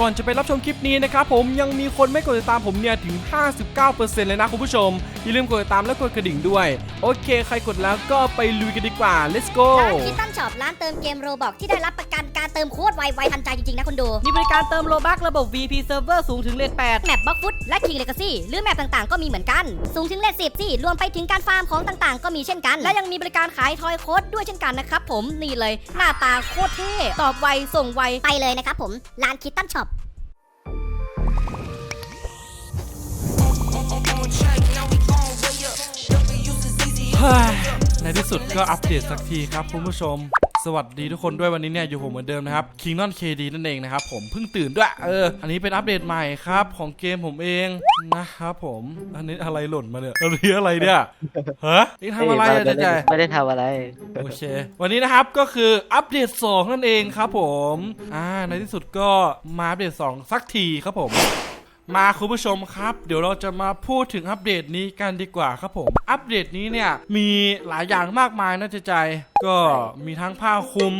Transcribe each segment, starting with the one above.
ก่อนจะไปรับชมคลิปนี้นะครับผมยังมีคนไม่กดติดตามผมเนี่ยถึง 59%เลยนะคุณผู้ชม อย่าลืมกดติดตามและกดกระดิ่งด้วย โอเค ใครกดแล้วก็ไปลุยกันดีกว่า let's go ร้านคิตตันช็อปร้านเติมเกมโรบอกที่ได้รับประกัน การเติมโคตรไวไวทันใจจริงๆนะคุณดู มีบริการเติมโลบักระบบ VP Server สูงถึงเลท8แมปบล็อกฟุตและคิงเลกาซี่หรือแมปต่างๆ ก็มีเหมือนกัน สูงถึงเลทสิบสี่รวมไปถึงการฟาร์มของต่างๆ ก็มีเช่นกันและและยังมีบริการขายทอยโค้ดด้วยเช่นกันนะครับผมนี่เลย หน้าตาโคตรเท่ตอบไวส่งไวไปเลยนะครับผมร้านคิตตันช็อปเฮ้ยในที่สุดก็อัปเดตสักทีครับคุณผู้ชม สวัสดีทุกคนด้วยวันนี้เนี่ยอยู่ผมเหมือนเดิมนะครับ Kingdom KD นั่นเองนะครับผมเพิ่งตื่นด้วยเอออันนี้เป็นอัปเดตใหม่ครับ ของเกมผมเองนะครับผมอันนี้อะไรหล่นมาเนี่ยอันนี้อะไรเนี่ยฮะนี่ทำอะไรอะเจ๊ใจไม่ได้ทำอะไรโอเค วันนี้นะครับก็คืออัปเดต 2 นั่นเองครับผมอ่าในที่สุดก็มาอัปเดต 2 สักทีครับผม มาคุณผู้ชมครับ เดี๋ยวเราจะมาพูดถึงอัปเดตนี้กันดีกว่าครับผม อัปเดตนี้เนี่ยมีหลายอย่างมากมายนะเจ๊ใจ ก็มีทั้งผ้าคลุม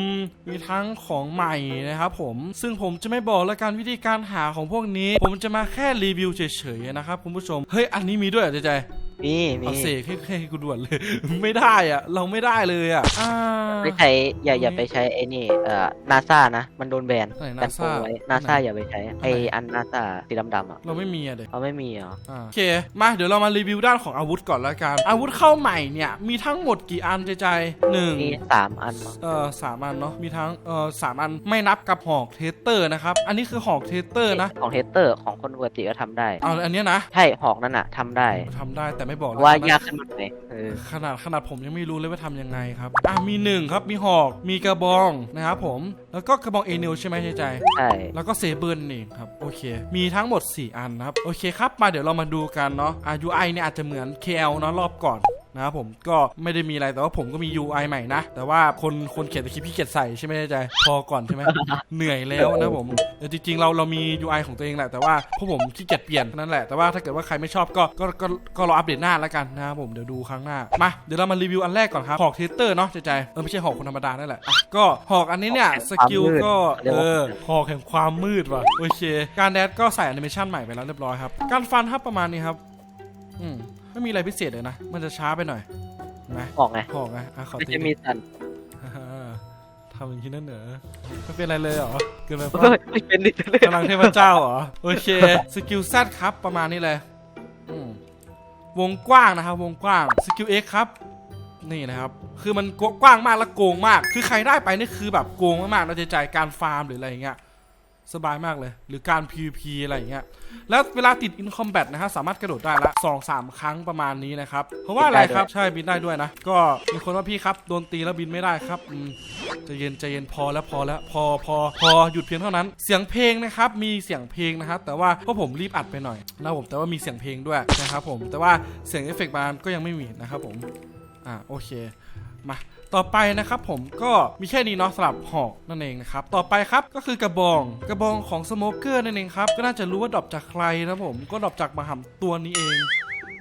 มีทั้งของใหม่นะครับผม ซึ่งผมจะไม่บอกและกันวิธีการหาของพวกนี้ ผมจะมาแค่รีวิวเฉยๆนะครับคุณผู้ชม เฮ้ยอันนี้มีด้วยเหรอเจ๊ใจ มีมีเอาเสกให้ให้กูด่วนเลย ไม่ได้อะเราไม่ได้เลยอะอ่า ไม่ใช้อย่าอย่าไปใช้ไอ้นี่เอ่อนาซานะ มันโดนแบนไหนแต่ NASA ไว้นาซาไหนอย่าไปใช้ไหนไออันนาซาสีดำๆอะเราไม่มีอะเด็ก เขาไม่มีเหรอโอเค มาเดี๋ยวเรามารีวิวด้านของอาวุธก่อนแล้วกัน อาวุธเข้าใหม่เนี่ย มีทั้งหมดกี่อันใจใจหนึ่งมีสามอันมั้งเอ่อสามอันเนาะมีทั้งเอ่อสามอันไม่นับกับหอกเทสเตอร์นะครับ อันนี้คือหอกเทสเตอร์นะของเทสเตอร์ของคนปกติก็ทำได้ เอาอันเนี้ยนะใช่หอกนั่นอะทำได้ ทำได้แต่ไม่บอกเพแล้วราะว่ากันนะยากขึ้นมาหน่อยเออขนาดขนาดผมยังไม่รู้เลยว่าทำยังไงครับอะมีหนึ่งครับมีหอกมีกระบองนะครับผมแล้วก็กระบองเอเนลใช่ไหมใจใจใช่แล้วก็เซเบิร์นเองครับโอเค มีทั้งหมด 4 อันนะครับโอเคครับมาเดี๋ยวเรามาดูกันเนาะอะ UI เนี่ยอาจจะเหมือน KL เนาะรอบก่อน นะครับผมก็ไม่ได้มีอะไรแต่ว่าผมก็มี UI ใหม่นะ แต่ว่าคนคนเขียนตะคลิปพี่เกียจใส่ใช่ไหมใจพอก่อนใช่ไหมเหนื่อยแล้วนะครับผมแต่จริง ๆ เราเรามี UI ของตัวเองแหละแต่ว่าพวกผมขี้เกียจเปลี่ยนนั่นแหละแต่ว่าถ้าเกิดว่าใครไม่ชอบก็ก็ก็ก็รออัปเดตหน้าแล้วกันนะครับผมเดี๋ยวดูครั้งหน้ามาเดี๋ยวเรามารีวิวอันแรกก่อนครับหอกเทสเตอร์เนาะใจใจเออไม่ใช่หอกคนธรรมดานั่นแหละอะก็หอกอันนี้เนี่ยสกิลก็เออหอกแห่งความมืดว่ะโอเค การแดดก็ใส่แอนิเมชันใหม่ไปแล้วเรียบร้อยครับการฟันครับประมาณนี้ครับอืม ไม่มีอะไรพิเศษเลยนะ มันจะช้าไปหน่อยนะหอกไงหอกไงอะขอไม่ตีใช่มีสันอ่าทำอย่างนี้นั่นเหรอไม่เป็นไรเลยเหรอเกินไปเฮ้ปะยไม่เป็นดิเลยกำลังเทพเจ้าเหรอ โอเค สกิลแซดครับประมาณนี้เลยอืมวงกว้างนะครับ วงกว้างสกิลเอ็กครับ นี่นะครับ คือมันกว้างมากและโกงมาก คือใครได้ไปนี่คือแบบโกงมากๆนะใจใจการฟาร์มหรืออะไรอย่างเงี้ย สบายมากเลย หรือการ PVP อะไรอย่างเงี้ยแล้วเวลาติด In Combat นะฮะสามารถกระโดดได้ละสองสามครั้งประมาณนี้นะครับ เพราะว่าอะไรครับ ใช่บินได้ด้วยนะ ก็มีคนว่าพี่ครับ โดนตีแล้วบินไม่ได้ครับอืมใจเย็นใจเย็นพอแล้วพอแล้วพอพอพอหยุดเพียงเท่านั้น เสียงเพลงนะครับ มีเสียงเพลงนะครับ แต่ว่าพวกผมรีบอัดไปหน่อยนะผมแต่ว่ามีเสียงเพลงด้วยนะครับผมแต่ว่าเสียงเอฟเฟกต์บานก็ยังไม่มีนะครับผมอ่าโอเคมา ต่อไปนะครับผมก็มีแค่นี้เนาะสำหรับหอกนั่นเองนะครับต่อไปครับก็คือกระบองกระบองของสโมเกอร์นั่นเองครับก็น่าจะรู้ว่าดรอปจากใครนะผมก็ดรอปจากมหำตัวนี้เอง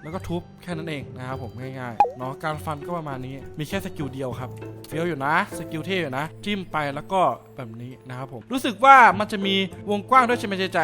แล้วก็ทุบแค่นั้นเองนะครับผมง่ายๆเนาะการฟันก็ประมาณนี้มีแค่สกิลเดียวครับเฟี้ยวอยู่นะสกิลเท่อยู่นะ จิ้มไปแล้วก็แบบนี้นะครับผมรู้สึกว่ามันจะมีวงกว้างด้วยใช่ไหมใจใจ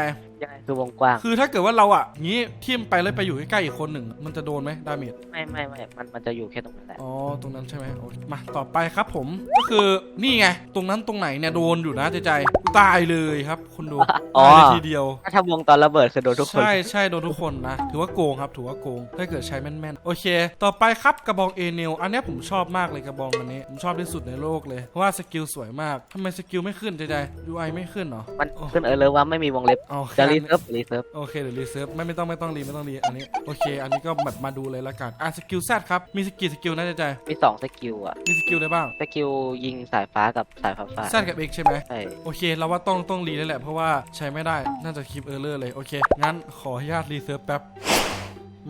ยังไงคือวงกว้าง คือถ้าเกิดว่าเราอะงี้ทิ่มไปแล้วไปอยู่ใกล้ๆอีกคนหนึ่งมันจะโดนไหมดาเมจไม่ไม่ไม่มันมันจะอยู่แค่ตรงนั้นแหละอ๋อตรงนั้นใช่ไหมโอเคมาต่อไปครับผมก็คือนี่ไงตรงนั้นตรงไหนเนี่ยโดนอยู่นะใจใจ ตายเลยครับ คุณดูอ๋อ ตายเลยทีเดียว ถ้าทำวงตอนระเบิดคือโดนทุกคน ใช่ใช่โดนทุกคนนะ ถือว่าโกงครับ ถือว่าโกง ถ้าเกิดใช้แม่นๆ โอเค ต่อไปครับกระบองเอเนลอันเนี้ยผมชอบมากเลยกระบองอันนี้ ผมชอบที่สุดในโลกเลย เพราะว่าสกิลสวยมากทำไมสกิลไม่ขึ้นใจใจ UI ไม่ขึ้นเหรอ มันขึ้นเออเลยว่าไม่มีวงเล็บอ๋อจะแค่รีนั้นเซิร์ฟรีเซิร์ฟโอเคเดี๋ยวรีเซิร์ฟไม่ไม่ต้องไม่ต้องรีไม่ต้องรีอันนี้โอเค อันนี้ก็แบบมาดูเลยละกันอะสกิลแซดครับมีสกิลสกิลนะใจใจมีสองสกิลอะมีสกิลอะไรบ้าง สกิลยิงสายฟ้ากับสายฟ้าฟ้าแซดกับเอกใช่ไหม ใช่ โอเค เราว่าต้องต้องรีแล้วแหละเพราะว่าใช้ไม่ได้น่าจะคลิปเออร์เลอร์เลยโอเค งั้นขออนุญาตรีเซิร์ฟแป๊บ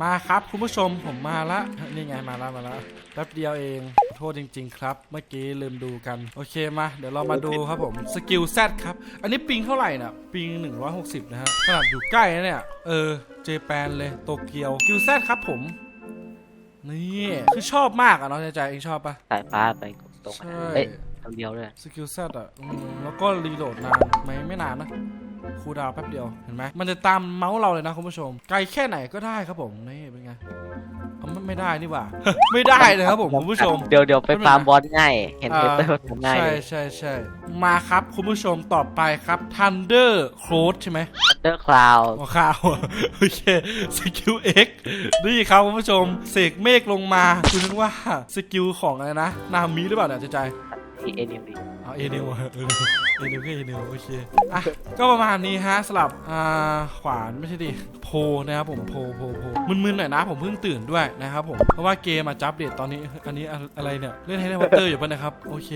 มาครับคุณผู้ชมผมมาละนี่ไงมาละมาละแป๊บเดียวเองขอโทษจริง ๆ ครับ เมื่อกี้ลืมดูกัน โอเคมา เดี๋ยวเรามาดูครับผมสกิลแซดครับ อันนี้ปิงเท่าไหร่น่ะปิง 160 นะฮะขนาดอยู่ใกล้นะเนี่ย เออ เจแปนเลยโตเกียวสกิลแซดครับผม นี่ คือชอบมากอะเนาะใจใจเองชอบปะสายฟ้าไปตรงใช่ ๆเอ้ยทำเดียวด้วยสกิลแซดอะอืมแล้วก็รีโหลดนานไหมไม่นานนะคูลดาวน์แป๊บเดียวเห็นไหมมันจะตามเมาส์เราเลยนะคุณผู้ชม ไกลแค่ไหนก็ได้ครับผมนี่เป็นไงเอาไม่ไม่ได้นี่หว่า ไม่ได้นะครับผมคุณผู้ชม เดี๋ยวเดี๋ยวไปไม่เป็นไรฟาร์มบอสง่าย เห็นอ่าเทปเตอร์ทำง่ายใช่เลยใช่ใช่มาครับคุณผู้ชมต่อไปครับ Thunder c r o s ใช่ไหมเตอร์คลาวหัวข้าวโอเคสกิล X นี่ครับคุณผู้ชมเสกเมฆลงมาคุณนึกว่าสกิลของอะไรนะ นามิหรือเปล่าเนี่ยเจะใจ ที่เอ็นดีเอาเอเนลอะเออ เอเนลก็เอเนลโอเคอะก็ประมาณนี้ฮะสลับอ่าขวานไม่ใช่ดิโพนะครับผมโพโพโพมึนๆหน่อยนะผมเพิ่งตื่นด้วยนะครับผมเพราะว่าเกมมาจับเดตตอนนี้อันนี้อะไรเนี่ยเล่นให้ได้วอเตอร์อยู่ป่ะนะครับโอเค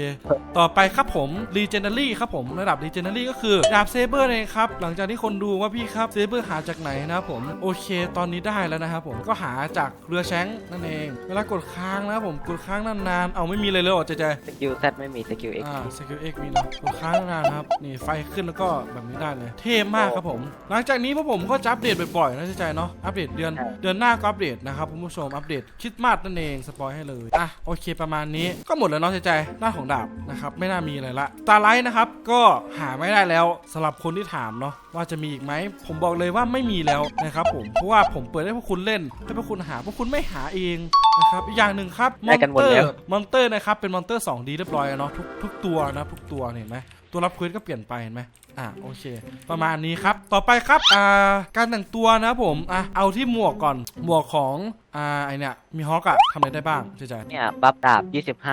ต่อไปครับผม Legendary ครับผมระดับ Legendary ก็คือดาบเซเบอร์เองครับหลังจากที่คนดูว่าพี่ครับเซเบอร์หาจากไหนนะครับผมโอเค ตอนนี้ได้แล้วนะครับผมก็หาจากเรือแชงนั่นเองเวลากดค้างนะครับผมกดค้างนานๆเอาไม่มีเลยเลยเหรอเจเจสกิลแซดไม่มีสกิลเอ็กอ่าสกิลเอ็กมีนะกดค้างนานๆนะครับนี่ไฟขึ้นแล้วก็แบบนี้ได้เลยเท่มากครับผม หลังจากนี้พวกผมก็จะอัปเดตบ่อยๆนะเจเจเนาะอัปเดตเดือนเดือนหน้าก็อัปเดตนะครับคุณผู้ชมอัปเดตคริดมาสนั่นเองสปอยให้เลยอะโอเคประมาณนี้ก็หมดแล้วเนาะเจเจหน้าของดาบนะครับไม่น่ามีอะไรละตาไลท์นะครับก็หาไม่ได้แล้วสำหรับคนที่ถามเนาะว่าจะมีอีกไหมผมบอกเลยว่าไม่มีแล้วนะครับผมเพราะว่าผมเปิดให้พวกคุณเล่นให้พวกคุณหาพวกคุณไม่หาเองนะครับอีกอย่างหนึ่งครับมได้อนกันหมเตดอแล้วร์มอนเตอร์นะครับเป็นมอนเตอร์ 2D เรียบร้อยแล้วเนาะทุกทุกตัวนะทุกตัวเนี่ยเห็นไหม ตัวรับเควสก็เปลี่ยนไปเห็นไหมอะโอเค ประมาณนี้ครับ ต่อไปครับอ่าการแต่งตัวนะครับผมอะเอาที่หมวกก่อนหมวกของอ่าไอเนี่ยมีฮอกอะทำอะไรได้บ้างเจ๊ใจเนี่ย บัฟดาบ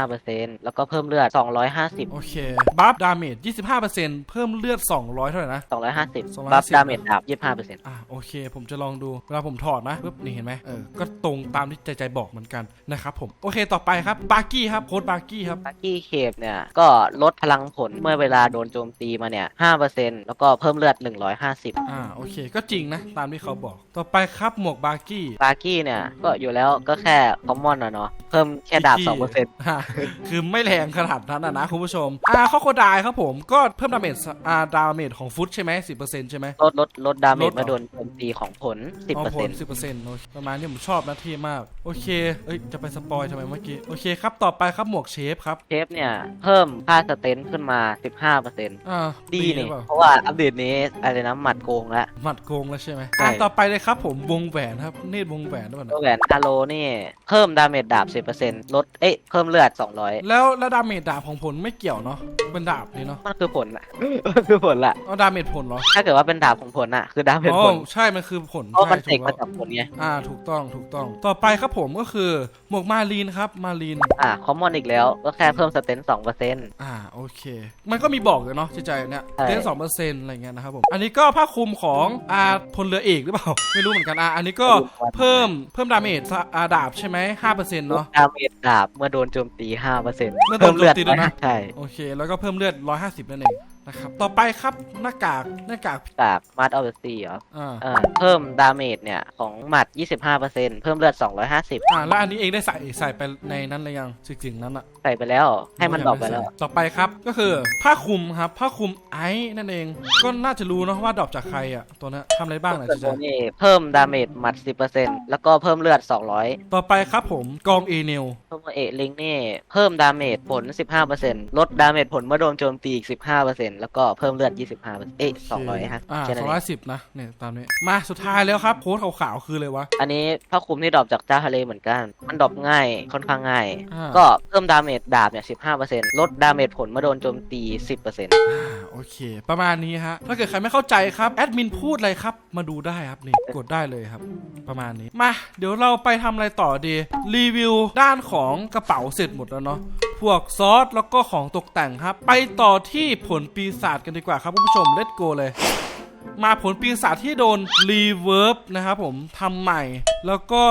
25%แล้วก็เพิ่มเลือด 250 โอเค บัฟดาเมจ25%เพิ่มเลือด 200 เท่าไหร่นะ 250 บัฟดาเมจดาบ 25%อะโอเค ผมจะลองดูเวลาผมถอดนะปุ๊บนี่เห็นไหมเออ ก็ตรงตามที่ใจใจบอกเหมือนกันนะครับผม โอเคต่อไปครับบาร์กี้ครับโค้ดบาร์กี้ครับลักกี้เคปเนี่ย ก็ลดพลังผลเมื่อเวลาโดนโจมตีมาเนี่ย 5%แล้วก็เพิ่มเลือด 150 อ่าโอเค ก็จริงนะ ตามที่เขาบอก ต่อไปครับหมวกบาร์กี้บาร์กี้เนี่ย ก็อยู่แล้วก็แค่คอมมอนอะเนาะเพิ่มแค่ดาบ 2%อ่าคือไม่แรงขนาดนั้นนะนะคุณผู้ชม อ่าข้อโคดายครับผมก็เพิ่มดาเมจอ่าดาเมจของฟุตใช่ไหมสิบเปอร์เซ็นต์ใช่ไหม ลดลดลดดาเมลจดเหรอเมื่อโดนโจมตีของผลอ๋อผล10%สิบเปอร์เซ็นต์ประมาณนี้ผมชอบนะเท่มาก โอเค เอ้ย จะไปสปอยทำไมเมื่อกี้ โอเคครับ ต่อไปครับหมวกเชฟครับ เชฟเนี่ย เพิ่มค่าสเตนขึ้นมา 15%อ่าดีหรืนี่อเปล่าเพราะว่าอัปเดตนี้อะไรนะหมัดโกงแล้วหมัดโกงแล้วใช่ไหมใช่อ่าต่อไปเลยครับผมวงแหวนครับเนตรวงแหวนด้วยตัวนะแหวนฮาโลนี่ เพิ่มดาเมจดาบ10%ลดเอ้ยเพิ่มเลือด 200 แล้วแล้วดาเมจดาบของผลไม่เกี่ยวเนาะเป็นดาบนี่เนาะมันคือผลอะมันคือผลละเอาดาเมจผลเหรอถ้าเกิดว่าเป็นดาบของผลอะคือดาเมจอ๋อผลใช่มันคือผลเพราะมันเสใช่กถูมาแล้วจากผลไงอ่าถูกต้องถูกต้อง ต่อไปครับผมก็คือหมวกมารีนครับมารีนอ่าคอมมอนอีกแล้วก็แค่เพิ่มสเตน2%อ่าโอเค มันก็มีบอกเลยเนาะใจใจเนี่ยใช่เต้นสองเปอร์เซ็นต์อะไรเงี้ยนะครับผม อันนี้ก็ผ้าคลุมของอ่าพลเรือเอกหรือเปล่า ไม่รู้เหมือนกันอ่าอันนี้ก็เพิ่มเพิ่มดาเมจอ่าดาบใช่ไหมห้าเปอร์เซ็นต์เนาะ ดาเมจดาบเมื่อโดนโจมตี5%เมื่อโดนโจมตีด้วยนะ ใช่ โอเค แล้วก็เพิ่มเลือดร้อยห้าสิบนั่นเอง นะครับ ต่อไปครับหน้ากากหน้ากากดาบมาร์ทออฟเดอะซีเหรออ่าอ่าเพิ่มดาเมจเนี่ย ของหมัด 25%เพิ่มเลือด 250 อ่าแล้วอันนี้เองได้ใส่ใส่ไปในนั้นเลยยังสิ่งๆนั้นอะ ใส่ไปแล้ว ให้มันดรอปไปแล้ว ต่อไปครับก็คือผ้าคลุมครับผ้าคลุมไอซ์นั่นเอง ก็น่าจะรู้เนอะว่าดรอปจากใครอะตัวนั้นทำอะไรบ้างนะส่วนจ๊ะตัวนี้เพิ่มดาเมจหมัด 10%แล้วก็เพิ่มเลือด 200 ต่อไปครับผมกองเอเนลเพิ่มเอลิงนี่ เพิ่มดาเมจผล 15%ลดดาเมจผลเมื่อโดนโจมตีอีก 15%แล้วก็เพิ่มเลือด 25%เอ๊ะ200ฮะอ่าแค่สนั้อนงเอร้องยสิบนะเนี่ยตามนี้ มาสุดท้ายแล้วครับโค้ดขาวๆคืออะไรวะ อันนี้ผ้าคลุมที่ดรอปจากเจ้าทะเลเหมือนกัน มันดรอปง่ายค่อนข้างง่าย อ่า ก็เพิ่มดาเมจดาบเนี่ย 15%ลดดาเมจผลเมื่อโดนโจมตี 10%อ่าโอเค ประมาณนี้ฮะ ถ้าเกิดใครไม่เข้าใจครับ แอดมินพูดอะไรครับ มาดูได้ครับนี่ กดได้เลยครับ ประมาณนี้ มา เดี๋ยวเราไปทำอะไรต่อดี รีวิวด้านของกระเป๋าเสร็จหมดแล้วเนาะ พวกซอสแล้วก็ของตกแต่งครับ ไปต่อที่ผลปีศาจกันดีกว่าครับคุณผู้ชมเลตโกเลย มาผลปีศาจที่โดนรีเวิร์บนะครับผมทำใหม่ แล้วก็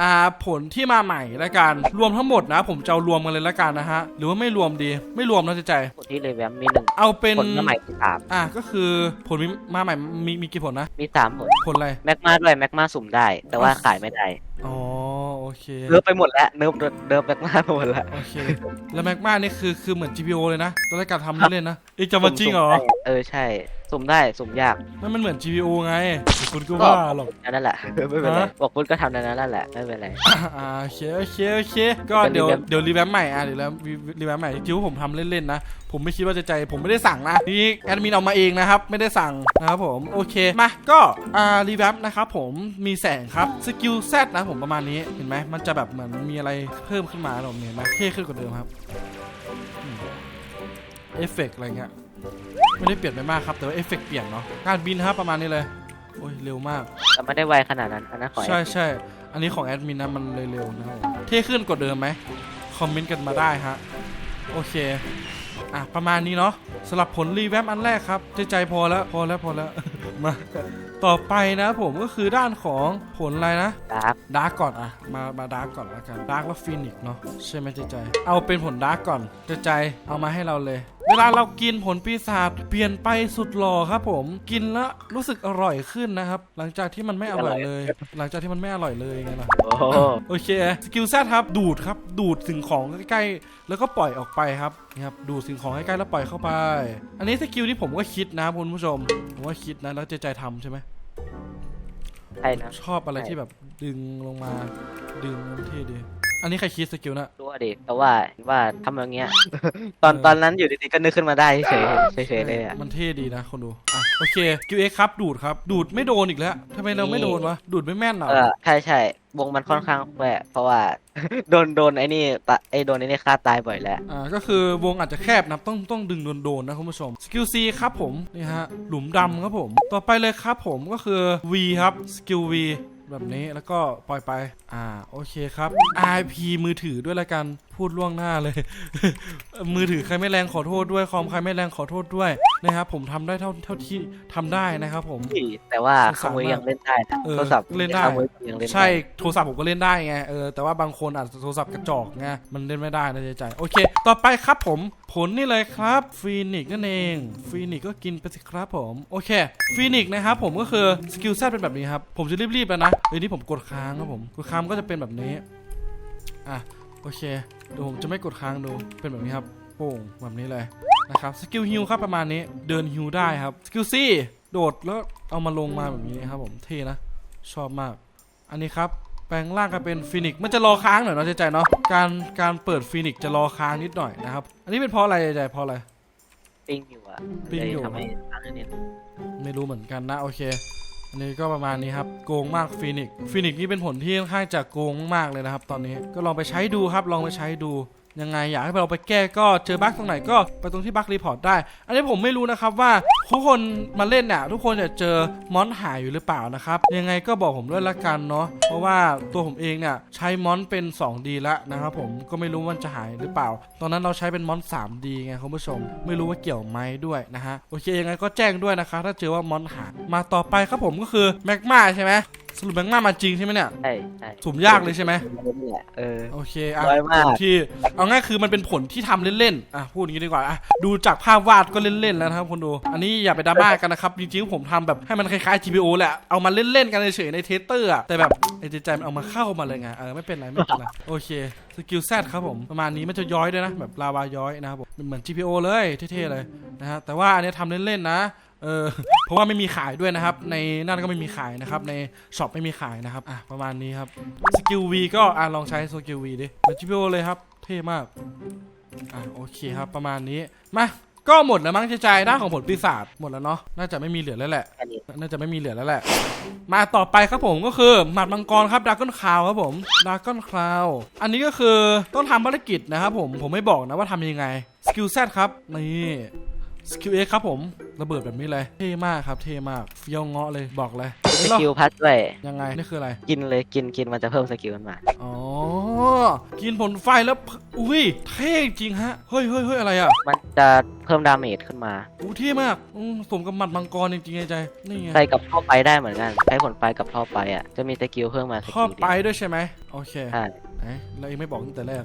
อ่าผลที่มาใหม่ละกัน รวมทั้งหมดนะ ผมจะเอารวมกันเลยละกันนะฮะ หรือว่าไม่รวมดีไม่รวมนะใจใจผลที่เลเวมมีหนึ่งเอาเป็นผลมาใหม่คือสามอะก็คือผลมีมาใหม่มีมีกี่ผลนะ มีสามผลผลอะไร แม็กมาด้วยแม็กมาสุ่มได้ แต่ว่าขายไม่ได้ อ๋อโอ เคเนิร์ฟไปหมดแล้วเนิร์ฟเนิร์ฟแม็กมาไปหมดแล้วโอเค แล้วแม็กมานี่คือคือเหมือน GPO เลยนะตอนแรกการทำเล่นๆนะเอ๊ะจะมาจริงเหรอ เออใช่ สุ่มได้สุ่มยากมันมันเหมือน GPO ไงคุณก็ว่าหรอกนั่นแหละไม่เป็นไรฮะบอกคุณก็ทำในนั้นแหละไม่เป็นไรอ่าโอเคโอเคโอเคก็เดี๋ยวเป็น revamp เดี๋ยวรีแวมใหม่อะเดี๋ยวแล้วรีแวมใหม่คิดว่าผมทำเล่นๆนะผมไม่คิดว่าจะใจผมไม่ได้สั่งนะนี่แอดมินเอามาเองนะครับ ไม่ได้สั่งนะครับผมโอเคมาก็อ่ารีแวมนะครับผมมีแสงครับสกิลแซดนะผมประมาณนี้เห็นไหมมันจะแบบเหมือนมีอะไรเพิ่มขึ้นมาเราเห็นไหมเท่ขึ้นกว่าเดิมครับอืมเอฟเฟกต์อะไรเงี้ย ไม่ได้เปลี่ยนไปมากครับ แต่ว่าเอฟเฟกต์เปลี่ยนเนาะการบินครับประมาณนี้เลยโอ้ยเร็วมาก แต่ไม่ได้ไวขนาดนั้นอันนั้นขอใช่ใช่อันนี้ของแอดมินนะมันเร็วๆนะครับผมเท่ขึ้นกว่าเดิมไหมคอมเมนต์กันมาได้ฮะโอเคอะประมาณนี้เนาะสำหรับผลรีแวมอันแรกครับใจใจพอแล้วพอแล้วพอแล้ว มาต่อไปนะผมก็คือด้านของผลอะไรนะดาร์กดาร์กก่อนอะมามาดาร์กก่อนแล้วกันดาร์กแล้วฟินิกเนาะใช่ไหมใจใจ เอาเป็นผลดาร์กก่อนใจใจเอามาให้เราเลย เวลาเรากินผลปีศาจเปลี่ยนไปสุดหล่อครับ ผม กินแล้วรู้สึกอร่อยขึ้นนะครับ หลังจากที่มันไม่อร่อยเลย หลังจากที่มันไม่อร่อยเลยไงล่ะ โอ้โหโอเค สกิลแซครับ ดูดครับ ดูดสิ่งของใกล้ๆ แล้วก็ปล่อยออกไปครับนี่ครับ ดูดสิ่งของใกล้ๆ แล้วปล่อยเข้าไป อันนี้สกิลที่ผมก็คิดนะคุณผู้ชม ผมว่าคิดนะ แล้วใจใจทำใช่ไหม ใช่นะ ชอบอะไรที่แบบดึงลงมา ดึงมันเท่ดี อันนี้ใครคิดสกิลนะรู้ดิแต่ว่าว่าทำอย่างเงี้ย ตอนตอนนั้นอยู่ดีๆก็นึกขึ้นมาได้เฉยเฉยๆเลยอะ มันเท่ดีนะคนดูอะโอเคกิวเอ็กครับดูดครับ ดูดไม่โดนอีกแล้วทำไมเราไม่โดนวะดูดไม่แม่นเหรอเออใช่ใช่วงมันค่อนข้างแหวะเพราะว่า โดนโดนไอ้นี่ตะไอ้โดนไอ้นี่ฆ่าตายบ่อยแล้วอ่าก็คือวงอาจจะแคบนะครับต้องต้องดึงโดนๆนะคุณผู้ชมสกิล C ครับผมนี่ฮะหลุมดำครับผม ต่อไปเลยครับผมก็คือ V ครับสกิล V แบบนี้แล้วก็ปล่อยไป อ่า โอเคครับ IP มือถือด้วยละกัน พูดล่วงหน้าเลย มือถือใครไม่แรงขอโทษด้วยคอมใครไม่แรงขอโทษด้วยนะครับผมทำได้เท่าเท่าที่ทำได้นะครับ ผม แต่ว่าสงขสารโมยมากยังเล่นได้นะเออโทรศัพท์เล่นได้ขโมยยังเล่นได้ใช่โทรศัพท์ผมก็เล่นได้ไงเออแต่ว่าบางคนอาจจะโทรศัพท์กระจอกไงมันเล่นไม่ได้นะใจใจโอเค ต่อไปครับผมผลนี่เลยครับฟีนิกนั่นเองฟีนิกก็กินไปสิครับผมโอเคฟีนิกนะครับผมก็คือสกิลแซดเป็นแบบนี้ครับผมจะรีบๆแล้วนะเดี๋ยวนี้ผมกดค้างครับผมกดค้างก็จะเป็นแบบนี้อะโอเคเดี๋ยวผมจะไม่กดค้างดูเป็นแบบนี้ครับโป่งแบบนี้เลยนะครับสกิลฮิลครับประมาณนี้เดินฮิลได้ครับสกิลซี่โดดแล้วเอามาลงมาแบบนี้ครับผมเท่นะ ชอบมาก อันนี้ครับแปลงร่างกันเป็นฟินิกซ์มันจะรอค้างหน่อยเนาะใจใจเนาะการการเปิดฟินิกซ์จะรอค้างนิดหน่อยนะครับ อันนี้เป็นเพราะอะไรใจใจเพราะอะไร ปิ้งอยู่อะปิ้งอยู่ เลยทำให้ทางนี้ไม่รู้เหมือนกันนะโอเค อันนี้ก็ประมาณนี้ครับโกงมากฟินิกซ์ฟินิกซ์นี่เป็นผลที่ค่อนข้างจะโกงมากเลยนะครับ ตอนนี้ก็ลองไปใช้ดูครับลองไปใช้ดู ยังไงอยากให้เราไปแก้ก็เจอบั๊กตรงไหนก็ไปตรงที่บั๊กรีพอร์ตได้ อันนี้ผมไม่รู้นะครับว่าทุกคนมาเล่นเนี่ยทุกคนจะเจอมอนหายอยู่หรือเปล่านะครับยังไงก็บอกผมด้วยละกันเนาะเพราะว่าตัวผมเองเนี่ยใช้มอนเป็น 2D แล้วนะครับผมก็ไม่รู้ว่ามันจะหายหรือเปล่า ตอนนั้นเราใช้เป็นมอน 3D ไงคุณผู้ชม ไม่รู้ว่าเกี่ยวไหมด้วยนะฮะโอเคยังไงก็แจ้งด้วยนะคะ ถ้าเจอว่ามอนหายมาต่อไปครับผมก็คือแมกมาใช่ไหม สรุปแมกมามาจริงใช่ไหมเนี่ยใช่ใช่สุ่มยากเลยใช่ไหมนี่แหละเออ โอเคอะน้อยมาก ผลที่เอาง่ายคือมันเป็นผลที่ทำเล่นๆอะพูดอย่างนี้ดีกว่าอะดูจากภาพวาดก็เล่นๆแล้วนะครับคนดู อันนี้อย่าไปดราม่ากันนะครับจริงๆผมทำแบบให้มันคล้ายๆ GPO แหละเอามาเล่นๆกันเฉยๆในเทสเตอร์อะแต่แบบไอ้ใจใจมันเอามาเข้ามาเลยไงเออไม่เป็นไรไม่เป็นไรโอเคสกิลแซดครับผมประมาณนี้มันจะย้อยด้วยนะแบบลาวาย้อยนะครับผมเป็นเหมือน GPO เลยเท่ๆเลยนะฮะแต่ว่าอันนี้ทำเล่นๆนะ เออเพราะว่าไม่มีขายด้วยนะครับ ในนั่นก็ไม่มีขายนะครับ ในช็อปไม่มีขายนะครับอะประมาณนี้ครับสกิล V ก็อะลองใช้สกิล V ดิมือน GPO เลยครับเท่มากอะโอเคครับประมาณนี้มาก็หมดแล้วมั้งใจใจด้านของผลปีศาจหมดแล้วเนาะน่าจะไม่มีเหลือแล้วแหละ น่าจะไม่มีเหลือแล้วแหละ มาต่อไปครับผมก็คือหมัดมังกรครับดากอนคาวครับผมดากอนคาวอันนี้ก็คือต้องทำภารกิจนะครับผมผมไม่บอกนะว่าทำยังไงสกิล Z ครับนี่ สกิล X ครับผมระเบิดแบบนี้เลย เท่มากครับเท่มากเฟี้ยวเงาะเลยบอกเลยสกิลพัดด้วยยังไงนี่คืออะไร กินเลยกินกินมันจะเพิ่มสกิลมันมาอ๋อกินผลไฟแล้วอุ้ยเท่จริงฮะเฮ้ยเฮ้ยเฮ้ยอะไรอะมันจะเพิ่มดาเมจขึ้นมาอู้เท่มากอืมสมกับหมัดมังกรจริงๆไงใจนี่ไงใส่กับท่อไปได้เหมือนกันใช้ผลไฟกับท่อไปอะจะมีสกิลเพิ่มมาสกิลข้อเดียวไปด้วยใช่ไหมโอเคใช่ ไหนเราเองไม่บอกตั้งแต่แรก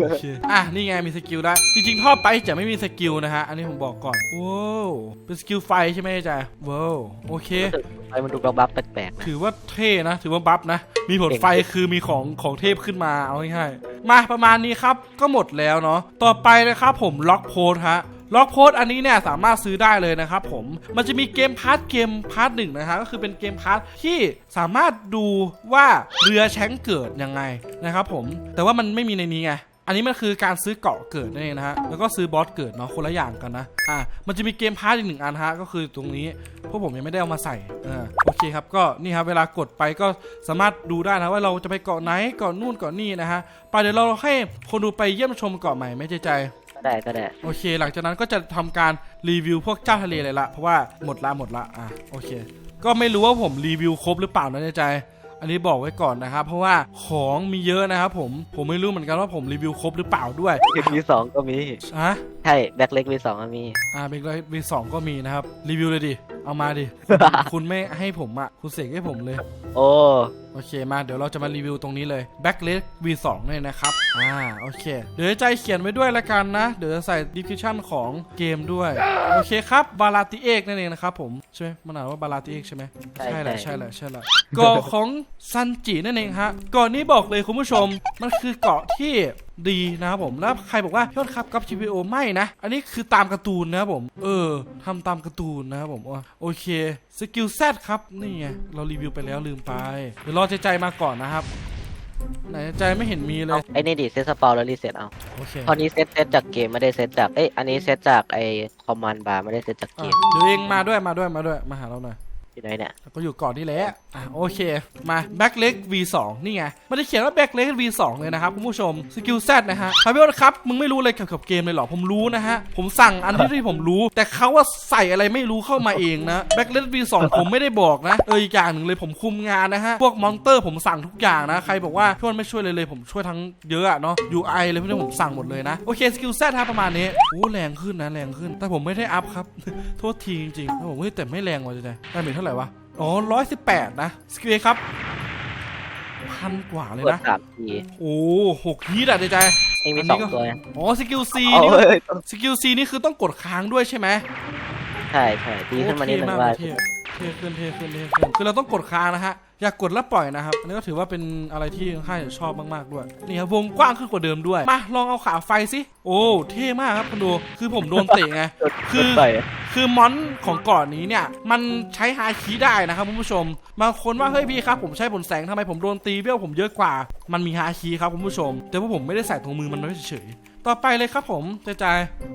โอเคอะนี่ไงมีสกิลได้จริงๆท่อไปจะไม่มีสกิลนะฮะ อันนี้ผมบอกก่อนว้าวเป็นสกิลไฟใช่ไหมจ๊ะว้าวโอเครู้สึกไฟมันดูบับๆแปลกๆนะถือว่าเท่นะ ถือว่าบัฟนะ มีผลไฟคือมีของของเทพขึ้นมาเอาง่ายๆมาประมาณนี้ครับ ก็หมดแล้วเนาะ ต่อไปนะครับผมล็อกโพสฮะ ล็อกโพสต์อันนี้เนี่ยสามารถซื้อได้เลยนะครับผมมันจะมีเกมพาร์ทเกมพาร์ทหนึ่งนะฮะก็คือเป็นเกมพาร์ทที่สามารถดูว่าเรือแชงเกิดยังไงนะครับผมแต่ว่ามันไม่มีในนี้ไงอันนี้มันคือการซื้อเกาะเกิดนั่นเองนะฮะ แล้วก็ซื้อบอสเกิดเนาะคนละอย่างกันนะ อ่ามันจะมีเกมพาร์ทอีกหนึ่งอันฮะ ก็คือตรงนี้ พวกผมยังไม่ได้เอามาใส่ อ่า โอเคครับ ก็นี่ครับเวลากดไปก็สามารถดูได้นะว่าเราจะไปเกาะไหน เกาะนู่นเกาะนี่นะฮะ ไปเดี๋ยวเราให้คนดูไปเยี่ยมชมเกาะใหม่ไม่ใจใจ ก็ได้ก็ได้ โอเค หลังจากนั้นก็จะทำการรีวิวพวกเจ้าทะเลเลยละเพราะว่าหมดละหมดละอะโอเค ก็ไม่รู้ว่าผมรีวิวครบหรือเปล่านะในใจ อันนี้บอกไว้ก่อนนะครับ เพราะว่าของมีเยอะนะครับผมผมไม่รู้เหมือนกันว่าผมรีวิวครบหรือเปล่าด้วยวีสองก็มี ฮะใช่แบ็คเล็กวีสองก็มี อ่าเบรกไลท์วีสองก็มีนะครับรีวิวเลยดิเอามาดิ คุณไม่ให้ผมอะคุณเสกให้ผมเลย โอ้โอเคมาเดี๋ยวเราจะมารีวิวตรงนี้เลย Backlist V2 เนี่ยนะครับ อ่า โอเค เดี๋ยวใจเขียนไว้ด้วยละกันนะ เดี๋ยวจะใส่ description ของเกมด้วย โอเคครับบาลาติเอกนั่นเองนะครับผมใช่ไหมมันอ่านว่าบาลาติเอกใช่ไหมใช่ใช่แหละใช่ใช่แหละใช่แหละเกาะของซันจินั่นเองฮะเกาะนี้บอกเลยคุณผู้ชมมันคือเกาะที่ ดีนะครับผมแล้วใครบอกว่ายอดครับกับ GPO ไม่นะ อันนี้คือตามการ์ตูนนะครับผม เออทำตามการ์ตูนนะครับผมอะโอเคสกิลแซดครับนี่ไงเรารีวิวไปแล้วลืมไปเดี๋ยวรอใจใจมาก่อนนะครับไหนใจไม่เห็นมีเลย ไอ้นี่ดิเซตสปอร์แล้วรีเซ็ตเอาโอเคพอนี้เซตเซตจากเกมไม่ได้เซตจาก เอ้ยอันนี้เซตจากไอ้คอมมานด์บาร์ไม่ได้เซตจากเกอะมเดี๋ยวเองมาด้วยมาด้วยมาด้วยมาหาเราหน่อย อยู่ไหนเนี่ยก็อยู่ก่อนนี่แหละอะโอเค มา Back Leg V2 นี่ไงมันจะเขียนว่า Back Leg V2 เลยนะครับคุณผู้ชมสกิล Z นะฮะคาร์บิโอครับมึงไม่รู้เลยเกี่ยวกับเกมเลยเหรอผมรู้นะฮะผมสั่งอันที่ผมรู้ แต่เขาว่าใส่อะไรไม่รู้เข้ามาเองนะ Back Leg V2 ผมไม่ได้บอกนะเอออีกอย่างหนึ่งเลยผมคุมงานนะฮะพวกมอนเตอร์ผมสั่งทุกอย่างนะใครบอกว่าพี่อ้นไม่ช่วยเลยเลยผมช่วยทั้งเยอะอะเนาะ UI เลยพวกนี้ผมสั่งหมดเลยนะโอเคสกิล Z ฮะประมาณนี้โอ้แรงขึ้นนะแรงขึ้น แต่ผมไม่ได้อัพครับโทษทีจริงๆแล้วผมเฮ้ยแต่ไม่แรงว่ะใจๆได้เมทเท่าไหร่วะ อ๋อร้อยสิบแปดนะสกิลครับ พันกว่าเลยกดนะ สามทีโอ้หกฮีทอะใจใจ เองมีอันสนี้องก็ตัวนะอ๋อสกิลซีเอานี่เอ้ยสกิลซีนี่คือต้องกดค้างด้วยใช่ไหมใช่ใช่ดีขึ้นมานิดนึงโอเคว่าเท่เท่ขึ้นเท่ขึ้นเท่ขึ้นคือเราต้องกดค้างนะฮะ อยากกดแล้วปล่อยนะครับ อันนี้ก็ถือว่าเป็นอะไรที่ค่ายชอบมากๆด้วย นี่ครับวงกว้างขึ้นกว่าเดิมด้วย มาลองเอาขาไฟสิ โอ้ เท่มากครับคุณดู คือผมโดนเตะไง คือไป คือมอนของเก่อนนี้เนี่ย มันใช้ฮาคีได้นะครับคุณผู้ชมบางคนว่าเฮ้ยพี่ครับผมใช้ผลแสงทำไมผมโดนตีเบี้ยวผมเยอะกว่า มันมีฮาคีครับคุณผู้ชม แต่ว่าผมไม่ได้ใส่ตรงมือมันไว้เฉย ต่อไปเลยครับผมใจใจ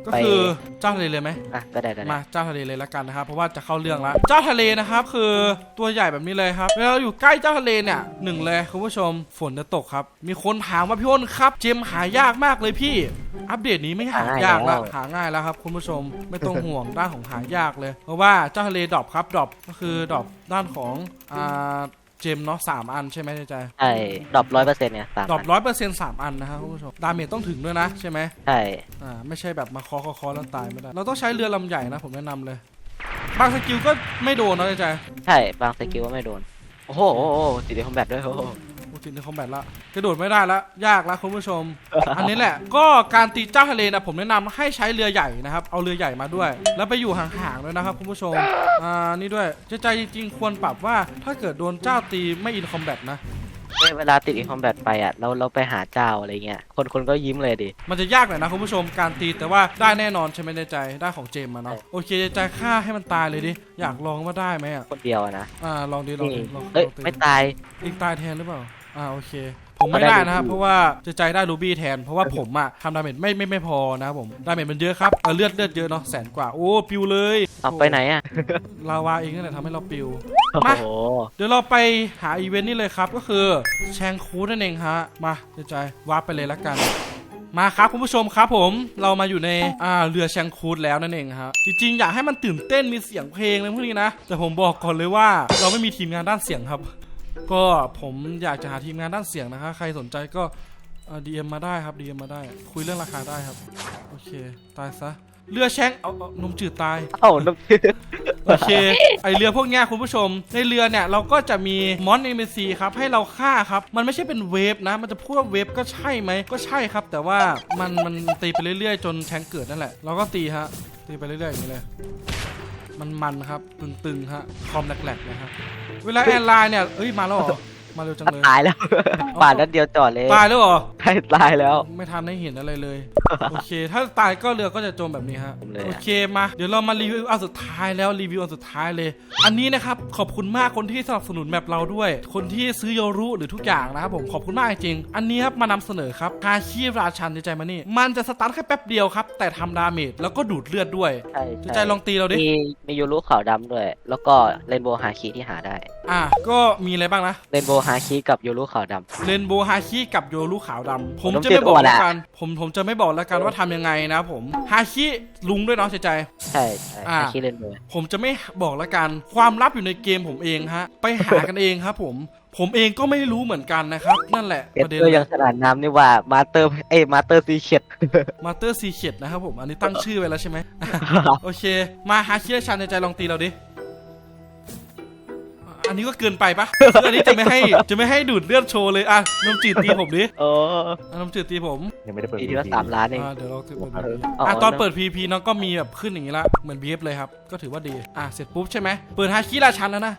ก็คือเจ้าทะเลเลยไหมอะก็ได้ได้ได้มาเจ้าทะเลเลยละกันนะครับเพราะว่าจะเข้าเรื่องแล้วเจ้าทะเลนะครับคือตัวใหญ่แบบนี้เลยครับเวลาเราอยู่ใกล้เจ้าทะเลเนี่ยหนึ่งเลยคุณผู้ชมฝนจะตกครับ มีคนถามว่าพี่อ้นครับ เจมหายากมากเลยพี่ อัปเดตนี้ไม่หายากแล้วหาง่ายแล้วครับคุณผู้ชมไม่ต้องห่วงด้านของหายากเลย เพราะว่าเจ้าทะเลดรอปครับดรอปก็คือดรอปด้านของอ่า เจมเนาะสามอันใช่ไหมใจใจใช่ดรอปร้อยเปอร์เซ็นต์เนี่ยสามดรอปอันร้อยเปอร์เซ็นต์สามอันนะครับคุณผู้ชมดาเมจต้องถึงด้วยนะใช่ไหมใช่อ่าไม่ใช่แบบมาเคอเคอเคอแล้วตายไม่ได้ เราต้องใช้เรือลำใหญ่นะผมแนะนำเลย บางสกิลก็ไม่โดนนะใจใจ ใช่บางสกิลก็ไม่โดน โอ้โหโอ้โหติดในคอมแบทด้วยโอ้โห โอ้ติดในคอมแบทละกระโดดไม่ได้ละยากละคุณผู้ชม อันนี้แหละ ก็การตีเจ้าทะเลนะผมแนะนำให้ใช้เรือใหญ่นะครับ เอาเรือใหญ่มาด้วย แล้วไปอยู่ห่างๆด้วยนะครับคุณผู้ชม อ่า นี่ด้วยใจใจจริงๆควรปรับว่า ถ้าเกิดโดนเจ้าตีไม่อินคอมแบทนะเวลาติดในคอมแบทไปอะเราเราไปหาเจ้าอะไรเงี้ยคนคนก็ยิ้มเลยดิ มันจะยากหน่อยนะคุณผู้ชมการตีแต่ว่าได้แน่นอนใช่ไหมในใจได้ของเจมส์มาเนาะใช่โอเคใจใจฆ่าให้มันตายเลยดิ อยากลองว่าได้ไหมอะคนเดียวอะนะอ่าลองดิลองนี่ดิลองเอ้ยลองตีไม่ตายลิงตายแทนหรือเปล่า อ่าโอเค ผมไม่เอาได้ได้นะครับรูบี้เพราะว่าจะใจได้รูบี้แทน เพราะว่าผมอะทำดาเมจไม่ไม่ไม่พอนะครับผมดาเมจมันเยอะครับเออเลือดเลือดเยอะเนาะแสนกว่าโอ้ปิวเลยเอาไปไหนอะลาวาเองนั่นแหละทำให้เราปิวโอ้มาโหเดี๋ยวเราไปหาอีเวนต์นี่เลยครับ ก็คือแชงคูนั่นเองฮะ มาเดี๋ยวใจวาร์ปไปเลยละกันมาครับคุณผู้ชมครับผมเรามาอยู่ในอ่าเรือแชงคูดแล้วนั่นเองฮะจริงๆ อยากให้มันตื่นเต้นมีเสียงเพลงอะไรพวกนี้นะ แต่ผมบอกก่อนเลยว่าเราไม่มีทีมงานด้านเสียงครับ ก็ผมอยากจะหาทีมงานด้านเสียงนะคะใครสนใจก็ดีเอ็มมาได้ครับดีเอ็มมาได้ คุยเรื่องราคาได้ครับ โอเค ตายซะเรือแชงเอาเอานมจืดตาย เอ้าน้ำโอเค ไอเรือพวกเนี้ยคุณผู้ชม ในเรือเนี่ยเราก็จะมีมอนเอ็มซีครับ ให้เราฆ่าครับ มันไม่ใช่เป็นเวฟนะ มันจะพูดว่าเวฟก็ใช่ไหม ก็ใช่ครับ แต่ว่ามันมันตีไปเรื่อยๆ จนแชงเกิดนั่นแหละ เราก็ตีฮะ ตีไปเรื่อยๆอย่างนี้เลย มันมันครับ ตึงๆฮะคอมแหลกๆนะครับเวลาแอนไลน์เนี่ยเอ้ยมาแล้วเหรอ มาเร็วจังเลยตายแล้วป่านนั้นเดียวจอดเลยตายแล้วเหรอใช่ตายแล้ว ไม่ทันได้เห็นอะไรเลย โอเค ถ้าตายก็เรือก็จะจมแบบนี้ฮะผมเลยอะโอเคมา เดี๋ยวเรามารีวิวอันสุดท้ายแล้วรีวิวอันสุดท้ายเลย อันนี้นะครับขอบคุณมากคนที่สนับสนุนแบบเราด้วย คนที่ซื้อโยรุหรือทุกอย่างนะครับผมขอบคุณมากจริงๆอันนี้ครับมานำเสนอครับฮาชิราชันใจมานี่ มันจะสตาร์ทแค่แป๊บเดียวครับ แต่ทำดาเมจแล้วก็ดูดเลือดด้วยใช่ใจลองตีเราดิมีมียูรุขาวดำด้วย แล้วก็เรนโบว์ฮาคิที่หาได้อะก็มีอะไรบ้างนะเรนโบว์ฮาคิกับยูรุขาวดำเรนโบว์ฮาชิกับโยรุขาวดำผมผมจะไม่บอกเจ็บปวดแล้วอะกันผมผมจะไม่บอกแล้วกันว่าทำยังไงนะผมฮาชิลุงด้วยเนาะใจใจใช่ใช่อ่า ฮาคิเรนโบว์ผมจะไม่บอกแล้วกัน ความลับอยู่ในเกมผมเองฮะ ไปหากันเองครับผม ผมเองก็ไม่รู้เหมือนกันนะครับ นั่นแหละเก็ปตระเด็นเตอร์ยังขนาดน้ำนี่ว่ามาเตอร์เอ้มาเตอร์ซีเคียด มาเตอร์ซีเ e ดนะครับผม อันนี้ตั้งชื่อไว้แล้วใช่ไหม โอเค มาหาเชียชันในใจลองตีเราดิ อันนี้ก็เกินไปปะคืออันนี้จะไม่ให้จะไม่ให้ดูดเลือดโชว์เลยอะน้ำจืดตีผมดิโอ้อะน้ำจืดตีผมยังไม่ได้เปิด ปีที่ละสามล้านเอง อะเดี๋ยวเราเปิดเออ PVP เอาอะเอาตอนนะเปิด PVP น้องก็มีแบบขึ้นอย่างนี้ละเหมือน BF เลยครับ ก็ถือว่าดี อะเสร็จปุ๊บใช่ไหมเปิดฮาคิราชันแล้วนะ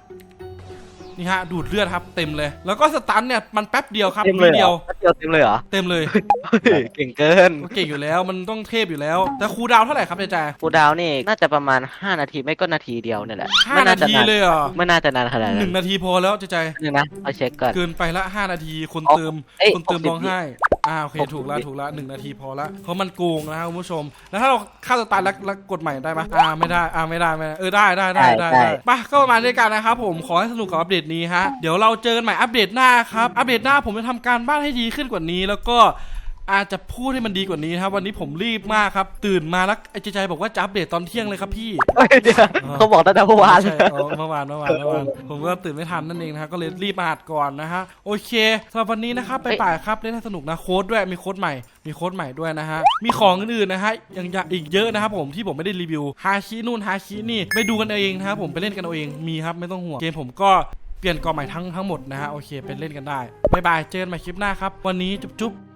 นี่ฮะดูดเลือดครับเต็มเลย แล้วก็สตันเนี่ยมันแป๊บเดียวครับเต็มเลยวิเหรเดียอวแป๊บเดียวเต็มเลยเหรอเต็มเลยเฮ้ยเก่งเกินก็เก่งอยู่แล้วมันต้องเทพอยู่แล้ว แต่ครูดาวเท่าไหร่ครับเจแจฟูลดาวน์นี่น่าจะประมาณ 5 นาทีไม่ก็นาทีเดียวเนี่ยแหละห้าไม่นาจะทีเลยเหรอไม่น่าจะนานขนาดหนั้นึ่นงนาทีพอแล้วเจแจนึงนะเอาเช็คก่อน เกินไปละห้านาทีคนอ๋อเติมเอ้ยคนเติม60ร้องไห้ อ่าโอเค60ถูกแล้วถูกแล้วหนึ่งนาทีพอละเพราะมันโกงนะครับคุณผู้ชม แล้วถ้าเราฆ่าตัวตายแล้วแล้วกดใหม่ได้ปะอ่าไม่ได้อ่าไม่ได้ไม่ได้เออได้ได้ได้ได้ได้ไปะก็ประมาณนี้กันนะครับผมขอให้สนุกกับอัปเดตนี้ฮะเดี๋ยวเราเจอกันใหม่อัปเดตหน้าครับอัปเดตหน้าผมจะทำการบ้านให้ดีขึ้นกว่านี้แล้วก็ อาจจะพูดให้มันดีกว่านี้นะครับ วันนี้ผมรีบมากครับ ตื่นมาแล้วไอ้เจใจบอกว่าจะอัปเดตตอนเที่ยงเลยครับพี่ เฮ้ยเดี๋ยวอ๋อเขาบอกตั้งแต่เมื่อวานใช่อ๋อเมื่อวานเมื่อวานเมื่อวานผมก็ตื่นไม่ทันนั่นเองนะฮะก็เลยรีบมาอัดก่อนนะฮะโอเคสำหรับวันนี้นะครับไปป่ายครับเล่นให้สนุกนะโค้ดด้วยมีโค้ดใหม่ มีโค้ดใหม่ด้วยนะฮะมีของอื่นๆนะฮะยังยังอีกเยอะนะครับผมที่ผมไม่ได้รีวิวฮาชินู่นฮาชินี่ไปดูกันเองนะครับผมไปเล่นกันเอาเองมีครับไม่ต้องห่วงเกมผมก็เปลี่ยนกองใหม่ทั้งทั้งหมดนะฮะโอเคไปเล่นกันได้บ๊ายบายเจอกันใหม่คลิปหน้าครับวันนี้จุ๊บๆ